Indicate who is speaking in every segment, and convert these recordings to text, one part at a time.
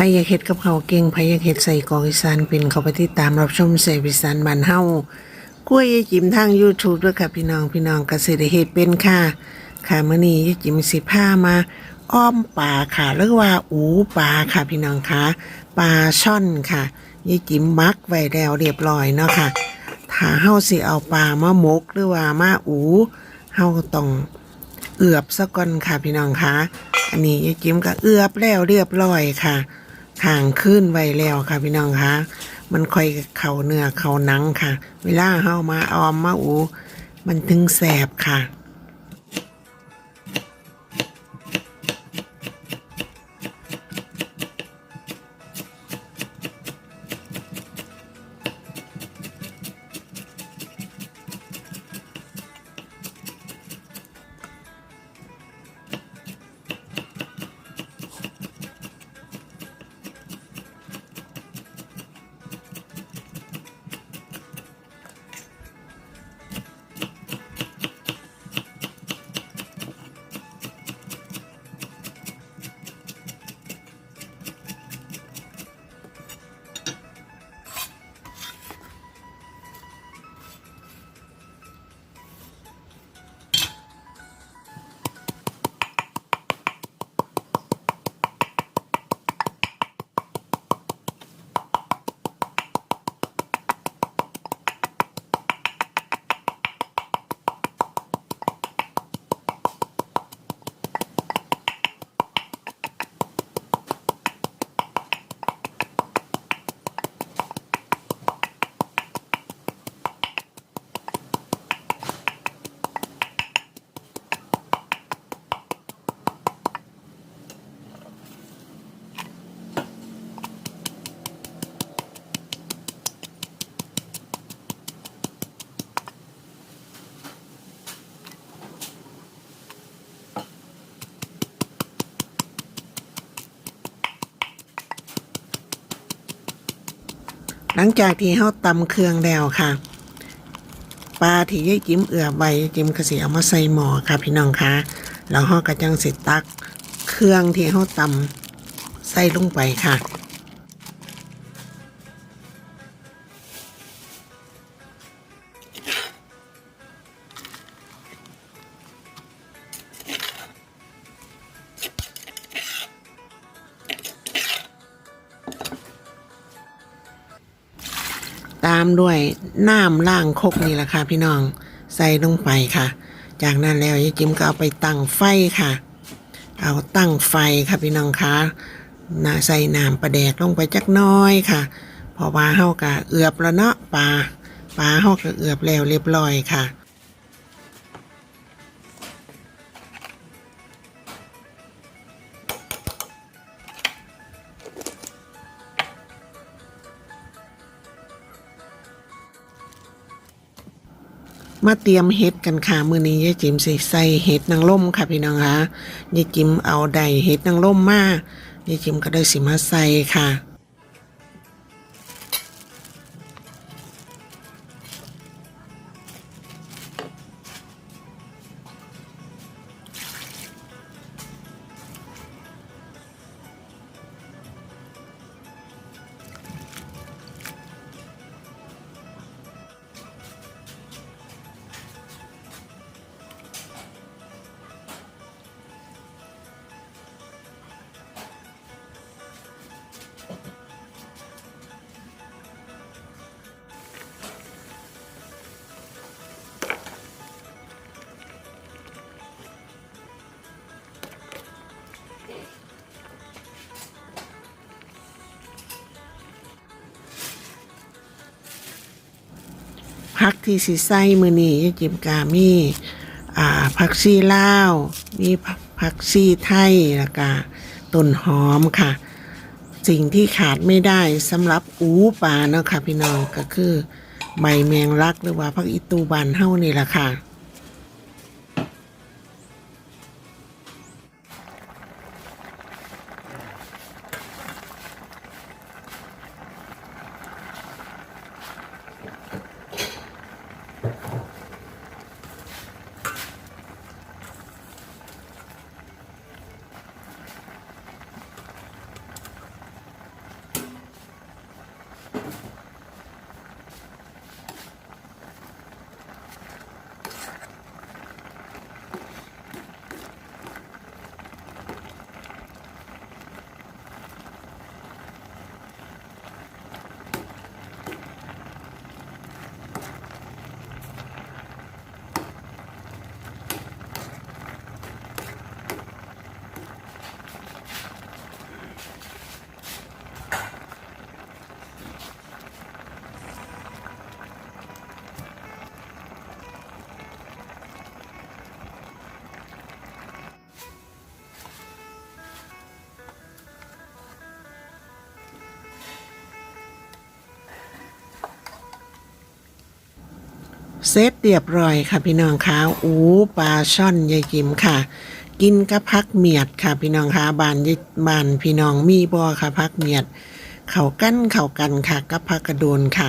Speaker 1: พายากเฮ็ดกับเขาเก่งพายากเฮ็ดใส่กอกอีสานเป็นเขาไปติดตามรับชมใส่อีสานบ้านเฮากล้วยยายจิมทาง YouTube ด้วยค่ะพี่น้องพี่น้องเกษตรเฮ็ดเป็นค่ะ ค่ะมื้อนี้ยายจิมสิพามา อ้อมปลาค่ะหรือว่าอูปลาค่ะพี่น้องคะปลาช่อนค่ะยายจิมมักไว้แล้วเรียบร้อยเนาะค่ะถ้าเฮาสิเอาปลามาหมกหรือว่ามาอูเฮาต้องเอือบซะก่อนค่ะพี่น้องคะอันนี้ยายจิมก็เอือบแล้วเรียบร้อยค่ะ ห่างขึ้นไว้แล้วค่ะพี่น้องคะมันค่อยเข่าเนื้อเข่าหนังค่ะ เวลาเฮามาออมมาอู มันถึงแสบค่ะ หลังจากที่เฮาตำเครื่องแล้วค่ะปลาที่ยายจิ้มเอือบใบยิ้มกระสีเอามาใส่หม้อค่ะ พี่น้องคะแล้วเฮาก็จังสิตัก เครื่องที่เฮาตำใส่ลงไปค่ะ ตามด้วยน้ำล่างคกนี่แหละค่ะ พี่น้องใส่ลงไปค่ะ จากนั้นแล้วยายจิมก็เอาไปตั้งไฟค่ะ เอาตั้งไฟค่ะพี่น้องคะน่าใส่น้ำปลาแดกลงไปจักน้อยค่ะ พอปลาเฮากะเอือบแล้วเนาะปลาปลาเฮากะเอือบแล้วเรียบร้อยค่ะ มาเตรียมเห็ดกันค่ะมื้อนี้ยายจิมสิใส่เห็ดนางร่มค่ะพี่น้องคะยายจิมเอาได้เห็ดนางร่มมายายจิมก็ได้สิมาใส่ค่ะ พักที่สิไส้มือนี้ยายจิมกามีอ่าผักชีลาวมีผักชีไทยแล้วก็ต้นหอมค่ะ สิ่งที่ขาดไม่ได้สำหรับอูปลาเนาะค่ะพี่น้องก็คือใบแมงลักหรือว่าผักอีตูบานเฮ้านี่แหละค่ะ เซตเรียบร้อยค่ะพี่น้องคะอูปลาช่อนยายกิมค่ะ กินกับพักเมียดค่ะพี่น้องคะบานยบานพี่น้องมีบอค่ะพักเมียด เขากั้นเขากันค่ะกับพักกระโดนค่ะ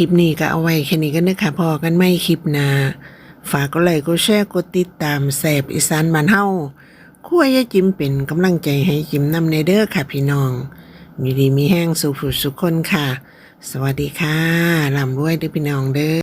Speaker 1: ลิปนี้ก็เอาไว้แค่นี้กันนะคะพอกันไม่คลิปหน้าฝากก็ไลค์ก็แชร์กดติดตามแสบอีสานบ้านเฮาคั่วยายจิมเป็นกำลังใจให้จิมนำในเด้อค่ะพี่น้องมีดีมีแห้งสุขสุขคนค่ะ สวัสดีค่ะลำรวยเด้อพี่น้องเด้อ